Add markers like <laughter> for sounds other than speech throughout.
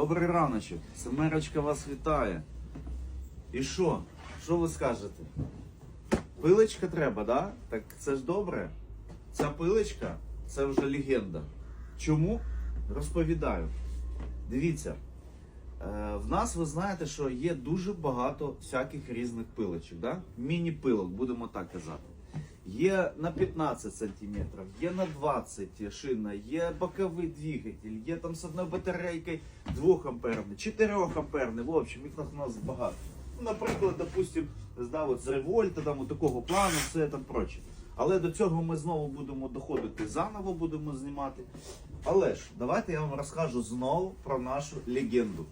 Добрий раночок. Семерочка вас вітає. І що? Що ви скажете? Пилочка треба, да? Так це ж добре. Ця пилочка це вже легенда. Чому? Розповідаю. Дивіться, е, в нас ви знаєте, що є дуже багато всяких різних пилочок, да? міні-пилок, будемо так казати. Є на 15 сантиметрів, є на 20 шина, є боковий двигатель, є там з одною батарейкою 2 амперний, 4 амперний, в общем, їх у нас багато. Ну, Наприклад, допустим, да, от з револьта, там, такого плану, все там проче. Але до цього ми знову будемо доходити заново, будемо знімати. Але ж, давайте я вам розкажу знову про нашу легенду.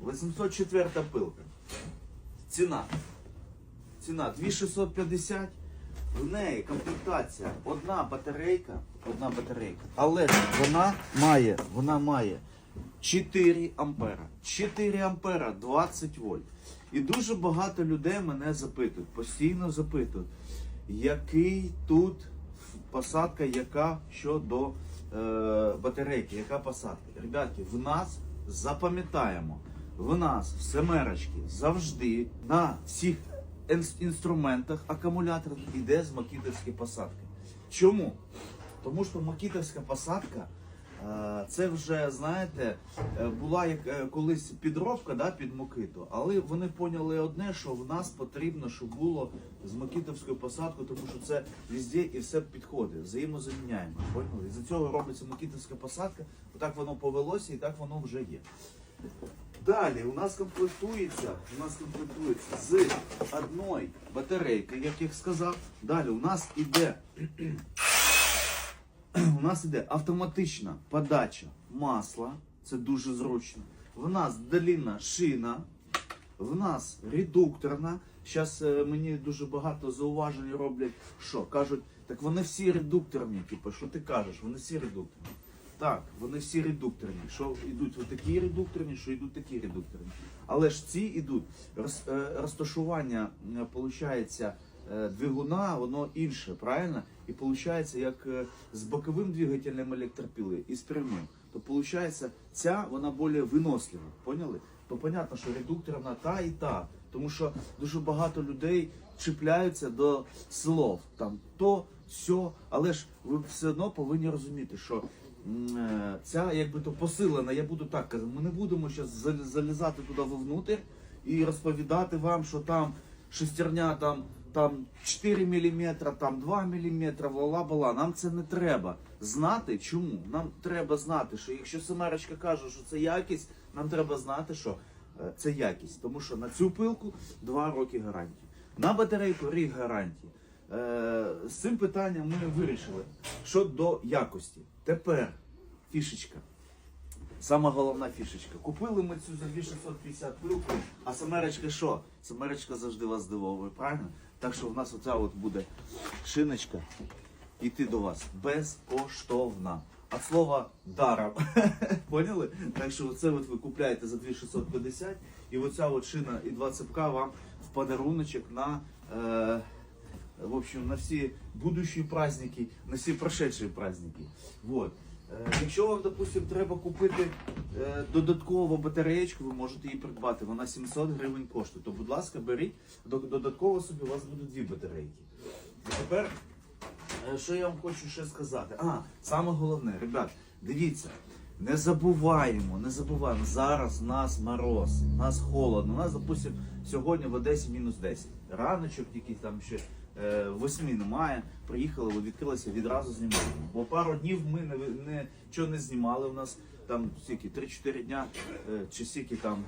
804 пилка. Ціна. Ціна 2650. В неї комплектація одна батарейка, одна батарейка, але вона має, вона має 4 ампера. 4 ампера 20 вольт. І дуже багато людей мене запитують, постійно запитують, який тут посадка, яка щодо е, батарейки, яка посадка. Ребятки, в нас запам'ятаємо, в нас в семерочці завжди на всіх інструментах акумулятор йде з макітовської посадки. Чому? Тому що макітовська посадка е, це вже, знаєте, е, була як е, колись підробка да, під Мокиту, але вони поняли одне, що в нас потрібно, щоб було з макітовською посадкою, тому що це везде і все підходить, взаємозаміняємо. Поняли? І за цього робиться макітовська посадка, отак воно повелося і так воно вже є. Далі у нас комплектується, у нас комплектується з одної батарейки, як я сказав. Далі у нас іде у нас іде автоматична подача масла, це дуже зручно. В нас длинна шина, в нас редукторна. Зараз мені дуже багато зауважень роблять, що кажуть, так вони всі редукторні. Типу, що ти кажеш? Вони всі редукторні. Так, вони всі редукторні. Що йдуть такі редукторні, що йдуть такі редукторні. Але ж ці йдуть е, розташування, е, получається, е, двигуна, воно інше, правильно? І виходить, як е, з боковим двигателем електропіли і з прямим. То виходить, ця вона більш винослива. Поняли? То понятно, що редукторна та і та. Тому що дуже багато людей чіпляються до слов. Там то, сьо, але ж ви все одно повинні розуміти, що е, ця якби то посилена, я буду так казати, ми не будемо зараз залізати туди вовнутрь і розповідати вам, що там шестерня там, там 4 мм, там 2 мм, вала-бала. Нам це не треба знати. Чому? Нам треба знати, що якщо семерочка каже, що це якість, нам треба знати, що е, це якість. Тому що на цю пилку 2 роки гарантії. На батарейку рік гарантії. Е, з цим питанням ми вирішили. Щодо якості. Тепер фішечка. Сама головна фішечка. Купили ми цю за 2650 пилку, а самерочка що? Самерочка завжди вас здивовує, правильно? Так що в нас оця от буде шиночка йти до вас безкоштовна. А слова даром. <laughs> Поняли? Так що оце от ви купляєте за 2650 і оця от шина і два цепка вам в подаруночок на. Е, в общем, на всі будущі праздники, на всі прошедші праздники. Вот. Якщо вам, допустим, треба купити е, додаткову батареєчку, ви можете її придбати. Вона 700 гривень коштує. То, будь ласка, беріть додатково собі, у вас будуть дві батарейки. І тепер, е, що я вам хочу ще сказати? А, саме головне, ребят, дивіться. Не забуваємо, не забуваємо. Зараз у нас мороз, у нас холодно. У нас, допустим, сьогодні в Одесі мінус 10. Раночок тільки там ще восьми немає. Приїхали, відкрилися, відразу знімаємо. Бо пару днів ми не, не, нічого не знімали. У нас там скільки, 3-4 дня, е, чи скільки там.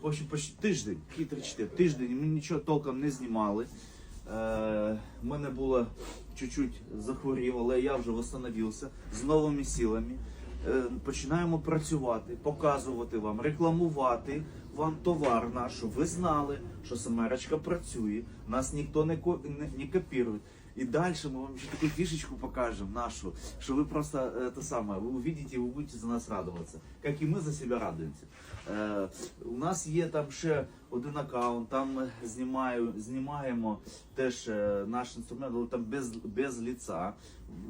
В общем, почти тиждень, який 3-4, тиждень ми нічого толком не знімали. Е, мене було чуть-чуть захворів, але я вже встановився з новими силами. Е, починаємо працювати, показувати вам, рекламувати вам товар наш, ви знали, що Семерочка працює, нас ніхто не, не, не копірує. І далі ми вам ще таку фішечку покажемо нашу, що ви просто е, те саме, ви увидите, ви будете за нас радуватися, як і ми за себе радуємося. Е, у нас є там ще один аккаунт, там знімаю, знімаємо теж е, наш інструмент, але там без, без ліца.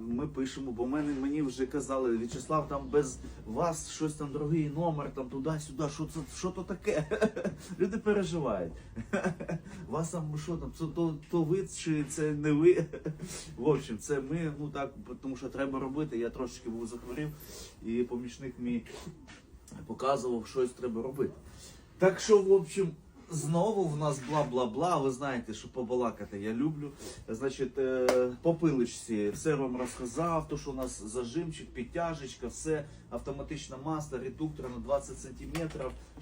Ми пишемо, бо мене мені вже казали, В'ячеслав, там без вас щось там другий номер, там туди-сюди, що це що то таке? <laughs> Люди переживають. <laughs> Вас там що там, це то, то ви чи це не ви? <laughs> В общем, це ми, ну так, тому що треба робити. Я трошечки був захворів, і помічник мій показував, щось треба робити. Так що, в общем, знову в нас бла-бла-бла. Ви знаєте, що побалакати я люблю. Значить, е, по пилочці все вам розказав, то що у нас зажимчик, підтяжечка, все, автоматична масло, редуктор на 20 см,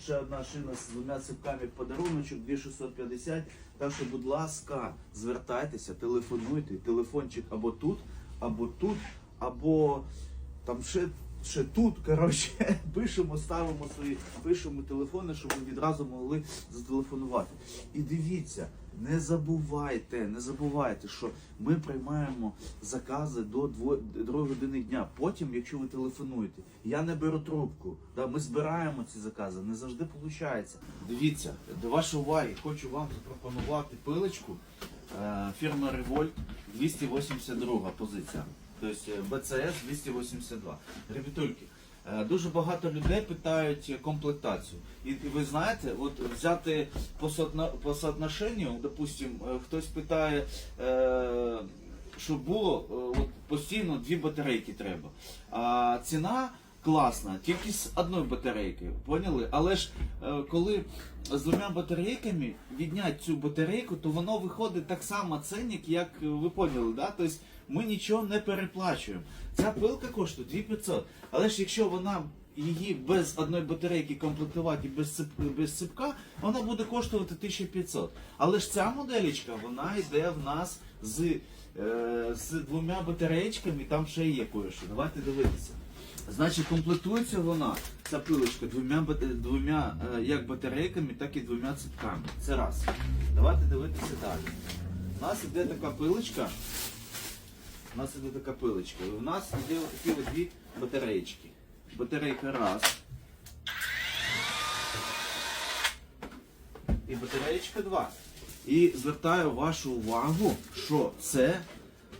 ще одна шина з двома цепками подаруночок, 2650. Так що, будь ласка, звертайтеся, телефонуйте, телефончик або тут, або тут, або там ще ще тут, коротше, <laughs> пишемо, ставимо свої, пишемо телефони, щоб ви відразу могли зателефонувати. І дивіться, не забувайте, не забувайте, що ми приймаємо закази до 2 години дня. Потім, якщо ви телефонуєте, я не беру трубку. Да, ми збираємо ці закази, не завжди виходить. Дивіться, до вашої уваги хочу вам запропонувати пилочку е, фірми Revolt 282 позиція. Тобто БЦС 282. Ребятульки, е, дуже багато людей питають комплектацію. І, ви знаєте, от взяти по, соотно, по соотношенню, допустим, е, хтось питає, е, щоб було е, от, постійно дві батарейки треба. А ціна класна, тільки з одної батарейки, поняли? Але ж е, коли з двома батарейками відняти цю батарейку, то воно виходить так само ценник, як е, ви поняли, да? Тобто ми нічого не переплачуємо. Ця пилка коштує 2500. Але ж якщо вона її без одної батарейки комплектувати без, цеп, без цепка, вона буде коштувати 1500. Але ж ця моделічка, вона йде в нас з, е, з двома батареєчками, там ще є кое-що. Давайте дивитися. Значить, комплектується вона, ця пилочка, двома, двома е, як батарейками, так і двома цепками. Це раз. Давайте дивитися далі. У нас іде така пилочка. У нас іде така пилочка. І у нас іде такі дві батареєчки. Батарейка раз. І батареєчка два. І звертаю вашу увагу, що це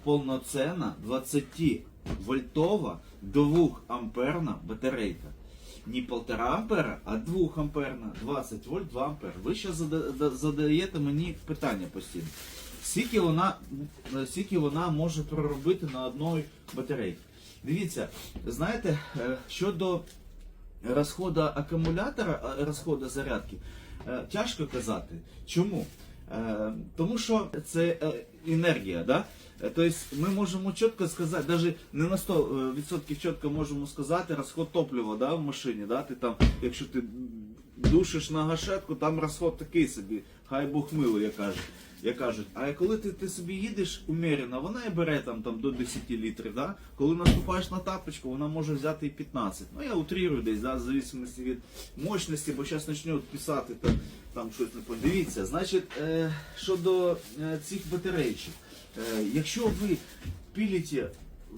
повноцінна 20 вольтова 2 амперна батарейка. Не 1,5 ампера, а 2 амперна, 20 вольт, 2 ампер. Ви зараз задаєте мені питання постійно. Скільки вона, скільки вона може проробити на одній батарейці? Дивіться, знаєте, е, щодо розходу акумулятора, е, розходу зарядки, е, тяжко казати. Чому? Е, Тому що це е, енергія, да? Е, Тобто ми можемо чітко сказати, навіть не на 100% чітко можемо сказати розход топлива да, в машині. Да? Ти там, якщо ти душиш на гашетку, там розход такий собі, хай Бог милий, як кажуть. Як кажуть, а коли ти, ти собі їдеш умірено, вона і бере там, там до 10 літрів. Да? Коли наступаєш на тапочку, вона може взяти і 15. Ну я утрирую десь, да, в зависимості від мощності, бо зараз почнуть писати там, там щось не пон- Дивіться, значить, е, щодо е, цих батарейчик, е, якщо ви пілите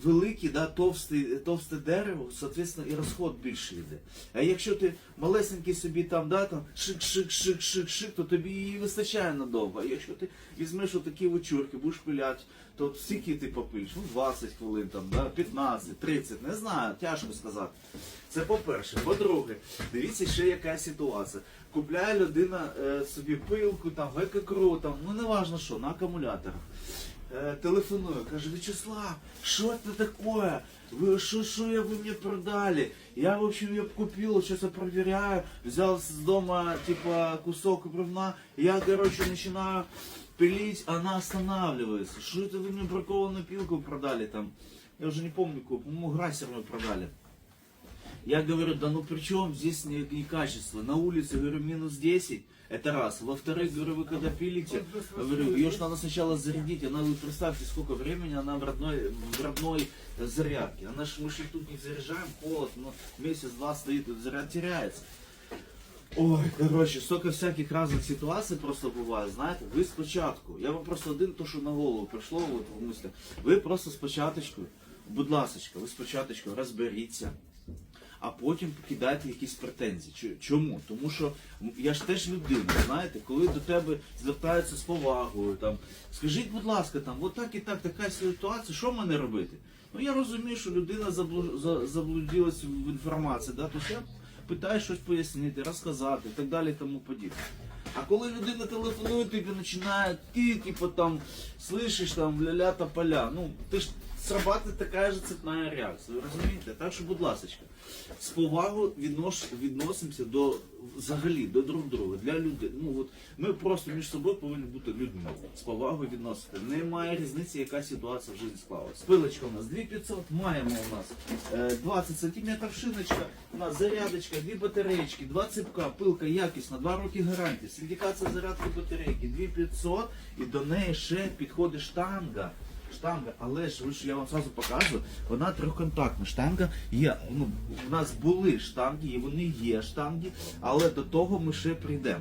велике, да, товсте, товсте дерево, соответственно, і розход більше йде. А якщо ти малесенький собі там, да, там шик-шик-шик-шик-шик, то тобі її вистачає надовго. А якщо ти візьмеш отакі вечірки, будеш пиляти, то скільки ти попилиш? Ну, 20 хвилин, там, да, 15, 30, не знаю, тяжко сказати. Це по-перше. По-друге, дивіться, ще яка ситуація. Купляє людина е, собі пилку, там, векокру, там, ну не важно що, на акумуляторах. Е, телефоную, каже, Вячеслав, что это такое? Вы что, что я вы мне продали? Я, в общем, ее купил, сейчас я проверяю, взял с дома, типа, кусок бревна, я, короче, начинаю пилить, она останавливается. Что это вы мне бракованную пилку продали там? Я уже не помню, какую, по-моему, грассерную продали. Я говорю, да ну при чем здесь не, не качество? На улице, говорю, минус 10, это раз. Во-вторых, говорю, вы когда пилите, говорю, ее же надо сначала зарядить. Она, вы представьте, сколько времени она в родной, в родной э, зарядке. Она ж, мы же их тут не заряжаем, холод, но месяц-два стоит, тут заряд теряется. Ой, коротше, столько всяких разных ситуацій просто буває, знаєте, ви спочатку, я вам просто один то, що на голову прийшло от, в мислях, ви просто спочатку, будь ласочка, ви спочатку розберіться, А потім кидаєте якісь претензії. Чому? Тому що я ж теж людина, знаєте, коли до тебе звертаються з повагою, там скажіть, будь ласка, там отак і так, така ситуація, що мене робити? Ну я розумію, що людина заблу- заблудилась в інформації, да? тобто я питаю щось пояснити, розказати і так далі, тому подібне. А коли людина телефонує, тобі починає ти, типу там, слышиш там ля-ля та поля. Ну, ти ж срабатывает така ж цепна реакція, ви розумієте? Так що, будь ласка, з повагою віднош, відносимося до взагалі до друг друга, для людей. Ну от ми просто між собою повинні бути людьми. З повагою відносити. Немає різниці, яка ситуація в житті склалась. Пилочка у нас 2500, маємо у нас е, 20 см шиночка, у нас зарядочка, дві батареєчки, два ципка, пилка якісна, 2 роки гарантії, синдикація зарядки батарейки, 2500 і до неї ще підходить штанга. Штанга, але ж ви ж я вам зразу покажу, вона трьохконтактна. Штанга є. Ну, у нас були штанги, і вони є штанги, але до того ми ще прийдемо.